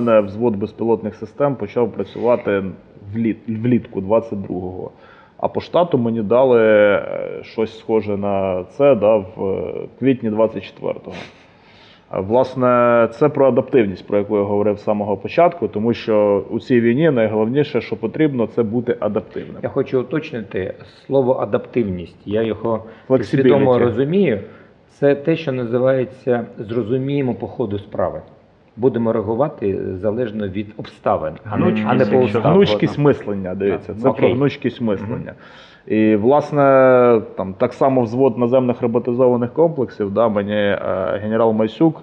мене взвод безпілотних систем почав працювати вліт, влітку 22-го. А по штату мені дали е, щось схоже на це да, в е, квітні 24-го. Власне, це про адаптивність, про яку я говорив з самого початку, тому що у цій війні найголовніше, що потрібно, це бути адаптивним. Я хочу уточнити слово адаптивність. Я його свідомо розумію. Це те, що називається зрозуміємо по ходу справи. Будемо реагувати залежно від обставин, а не, а не по обставинам. Гнучкість мислення, дивіться, це Окей. про гнучкість мислення. І, власне, там так само взвод наземних роботизованих комплексів, да, мені е, генерал Майсюк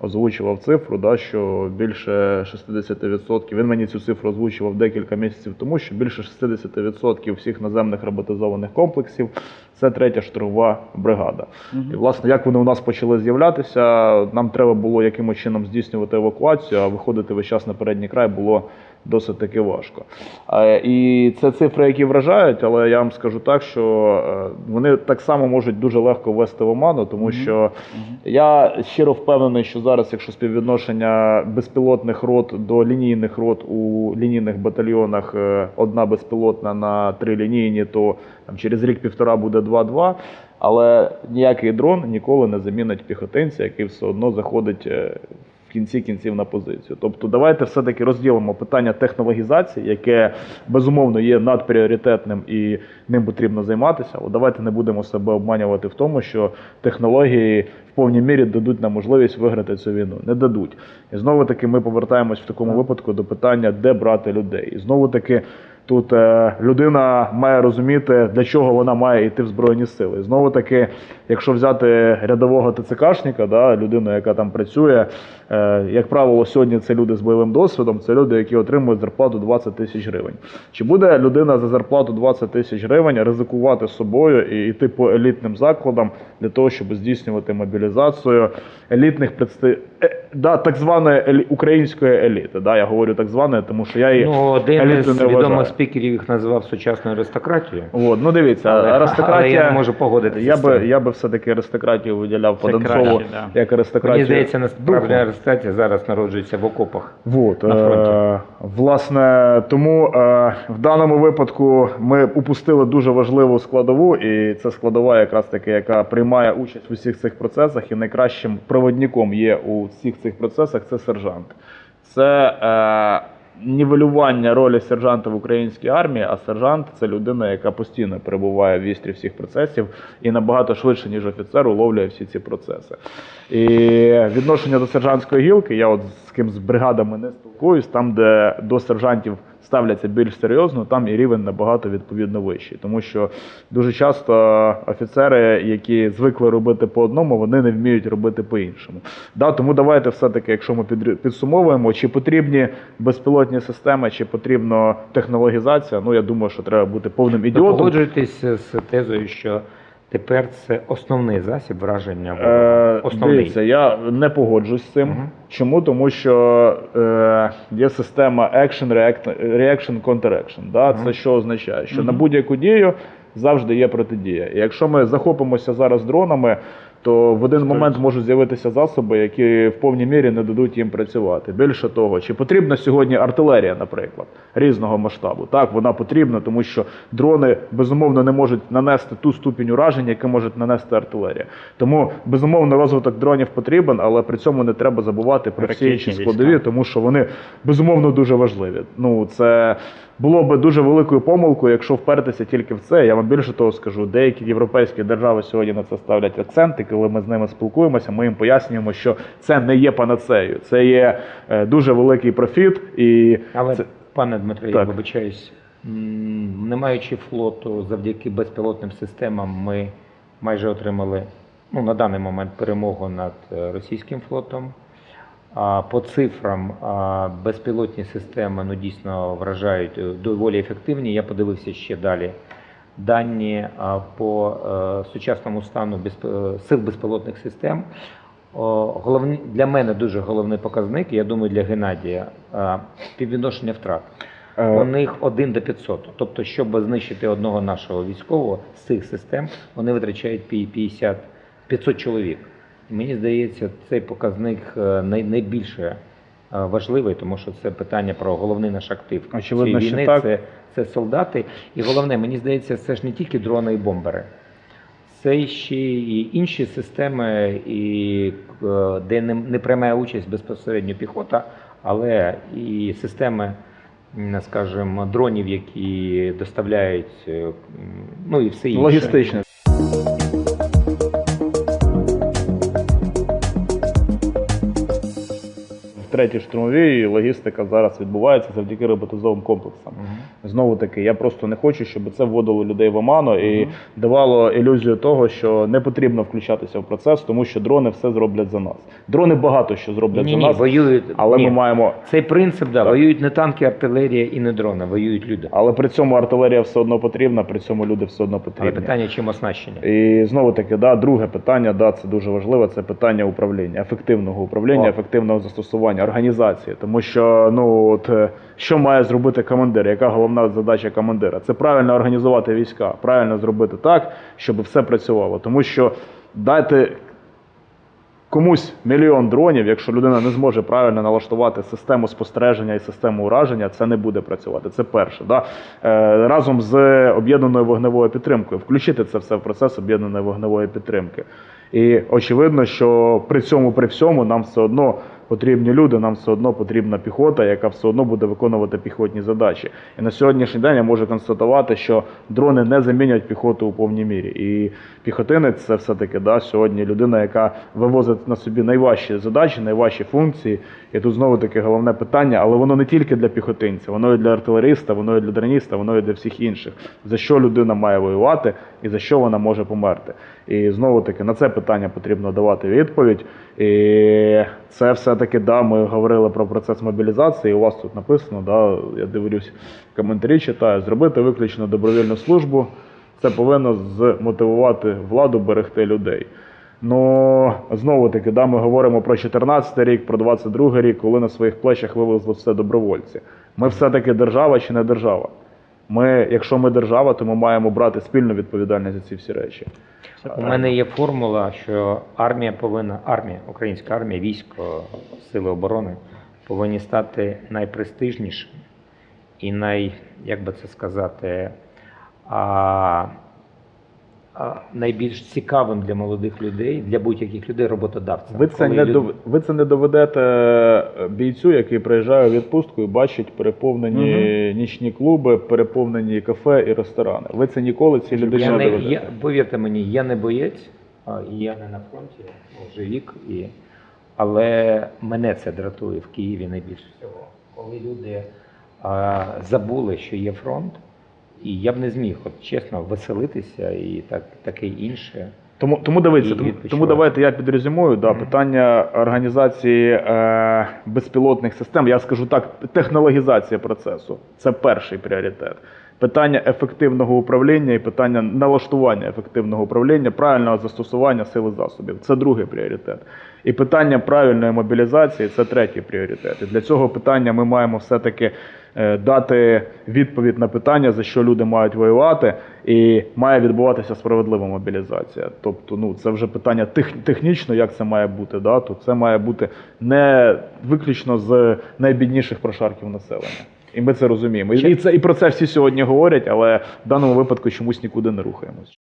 озвучував цифру, да, що більше 60%, він мені цю цифру озвучував декілька місяців тому, що більше 60% всіх наземних роботизованих комплексів це третя штурмова бригада. І, власне, як вони у нас почали з'являтися, нам треба було якимось чином здійснювати евакуацію, а виходити весь час на передній край було досить таки важко. Е, І це цифри, які вражають, але я вам скажу так, що е, вони так само можуть дуже легко ввести в оману, тому що я щиро впевнений, що зараз, якщо співвідношення безпілотних рот до лінійних рот у лінійних батальйонах е, одна безпілотна на три лінійні, то там, через рік-півтора буде 2-2. Але ніякий дрон ніколи не замінить піхотинця, який все одно заходить кінці кінців на позицію. Тобто, давайте все-таки розділимо питання технологізації, яке безумовно є надпріоритетним і ним потрібно займатися. От давайте не будемо себе обманювати в тому, що технології в повній мірі дадуть нам можливість виграти цю війну. Не дадуть. І знову таки ми повертаємось в такому випадку до питання, де брати людей. І знову таки. Тут е, людина має розуміти, для чого вона має йти в Збройні Сили. Знову таки, якщо взяти рядового ТЦКшника, да, людину, яка там працює, е, як правило, сьогодні це люди з бойовим досвідом, це люди, які отримують зарплату 20 тисяч гривень. Чи буде людина за зарплату 20 тисяч гривень ризикувати собою і йти по елітним закладам для того, щоб здійснювати мобілізацію елітних представ... да, так званої елі... української еліти? Да, я говорю так званої, тому що я її Ну, один вважаю. відомих спікерів їх назвав сучасною аристократією. От, ну дивіться, Але- аристократія. але я не можу погодитися Я би, я би все-таки аристократію виділяв Це да. як аристократію. Мені здається, насправді аристократія зараз народжується в окопах. Вот, на фронті. е, власне, тому е, в даному випадку ми упустили дуже важливу складову, і це складова, якраз таки, яка приймає участь в усіх цих процесах, і найкращим проводником є у всіх цих процесах це сержант. Це е, нівелювання ролі сержанта в українській армії, а сержант це людина, яка постійно перебуває в вістрі всіх процесів і набагато швидше, ніж офіцер, уловлює всі ці процеси. І відношення до сержантської гілки, я от з ким з бригадами не спілкуюсь, там, де до сержантів ставляться більш серйозно, там і рівень набагато відповідно вищий. Тому що дуже часто офіцери, які звикли робити по одному, вони не вміють робити по-іншому. Да, тому давайте все-таки, якщо ми підсумовуємо, чи потрібні безпілотні системи, чи потрібна технологізація, ну я думаю, що треба бути повним ідіотом. погоджуєтесь з тезою, що тепер це основний засіб враження? Е, Основний. Дивіться, я не погоджусь з цим. Угу. Чому? Тому що е, є система action, react, reaction, counteraction. Да? Угу. Це що означає? Що угу. на будь-яку дію завжди є протидія. І якщо ми захопимося зараз дронами, то в один момент можуть з'явитися засоби, які в повній мірі не дадуть їм працювати. Більше того, чи потрібна сьогодні артилерія, наприклад, різного масштабу? Так, вона потрібна, тому що дрони безумовно не можуть нанести ту ступінь ураження, яку може нанести артилерія. Тому безумовно розвиток дронів потрібен, але при цьому не треба забувати про всі інші складові, тому що вони безумовно дуже важливі. Ну це було би дуже великою помилкою, якщо впертися тільки в це. Я вам більше того скажу, деякі європейські держави сьогодні на це ставлять акценти. Коли ми з ними спілкуємося, ми їм пояснюємо, що це не є панацею, це є е, дуже великий профіт і Але, це- пане Дмитро, я вибачаюсь, не маючи флоту, завдяки безпілотним системам, ми майже отримали ну, на даний момент перемогу над е, російським флотом. По цифрам безпілотні системи ну, дійсно вражають е, доволі ефективні. Я подивився ще далі дані по е, сучасному стану е, сил безпілотних систем. Головний для мене дуже головний показник, я думаю, для Геннадія а, співвідношення втрат. У е, них 1 до 500. Тобто, щоб знищити одного нашого військового з цих систем, вони витрачають 50 500 чоловік. Мені здається, цей показник е, найбільше важливий, тому що це питання про головний наш актив Очевидно, цієї що війни. так. Це, це солдати. І головне, мені здається, це ж не тільки дрони і бомбери. Це ще і інші системи, і, е, де не, не приймає участь безпосередньо піхота, але і системи, скажімо, дронів, які доставляють, е, ну і все інше. Логістичне. Третій штурмовій логістика зараз відбувається завдяки роботизовим комплексам. Мгм. Знову таки, я просто не хочу, щоб це вводило людей в оману і Мгм. давало ілюзію того, що не потрібно включатися в процес, тому що дрони все зроблять за нас. Дрони багато що зроблять Ні, за ні, нас, воюють. але ні. ми маємо. Цей принцип, да, Так. воюють не танки, артилерія і не дрони, воюють люди. Але при цьому артилерія все одно потрібна, при цьому люди все одно Але питання чим оснащення? І знову таки, да, друге питання, да, це дуже важливе, це питання управління, ефективного управління, О. ефективного застосування організації. Тому що ну от е, що має зробити командир? Яка головна задача командира? Це правильно організувати війська, правильно зробити так, щоб все працювало. Тому що дайте комусь мільйон дронів, якщо людина не зможе правильно налаштувати систему спостереження і систему ураження, це не буде працювати. Це перше. Да? Е, разом з об'єднаною вогневою підтримкою. Включити це все в процес об'єднаної вогневої підтримки. І очевидно, що при цьому, при всьому, нам все одно потрібні люди, нам все одно потрібна піхота, яка все одно буде виконувати піхотні задачі. І на сьогоднішній день я можу констатувати, що дрони не замінять піхоту у повній мірі. І піхотинець це все-таки да, сьогодні людина, яка вивозить на собі найважчі задачі, найважчі функції. І тут знову таки головне питання, але воно не тільки для піхотинця, воно і для артилериста, воно і для дроніста, воно і для всіх інших. За що людина має воювати і за що вона може померти. І знову таки на це питання потрібно давати відповідь. І це все-таки да, ми говорили про процес мобілізації. У вас тут написано, да, я дивлюсь, коментарі читаю, зробити виключно добровільну службу. Це повинно змотивувати владу берегти людей. Ну знову таки, да, ми говоримо про 14 рік, про 22 рік, коли на своїх плечах вивезли все добровольці. Ми все-таки держава чи не держава? Ми, якщо ми держава, то ми маємо брати спільну відповідальність за ці всі речі. У мене є формула, що армія повинна, армія, українська армія, військо, сили оборони повинні стати найпрестижнішим і най, як би це сказати, а, найбільш цікавим для молодих людей, для будь-яких людей роботодавцям. Ви це, Коли не люд- дов... ви це не доведете е, бійцю, який приїжджає у відпустку і бачить переповнені нічні клуби, переповнені кафе і ресторани. Ви це ніколи цій людині Я не доведете. я, повірте мені, я не боєць, я не на фронті вже рік, і, але мене це дратує в Києві найбільше всього. Коли люди а, забули, що є фронт, і я б не зміг, от чесно, веселитися і так, таке інше. Тому, тому дивіться, тому, тому давайте я підрезюмую да, Мгм. питання організації е, безпілотних систем. Я скажу так, технологізація процесу це перший пріоритет. Питання ефективного управління і питання налаштування ефективного управління, правильного застосування сили засобів це другий пріоритет. І питання правильної мобілізації це третій пріоритет. І для цього питання ми маємо все-таки дати відповідь на питання, за що люди мають воювати, і має відбуватися справедлива мобілізація. Тобто, ну це вже питання тех, технічно, як це має бути. Да? То це має бути не виключно з найбідніших прошарків населення. І ми це розуміємо. І, і це і про це всі сьогодні говорять, але в даному випадку чомусь нікуди не рухаємось.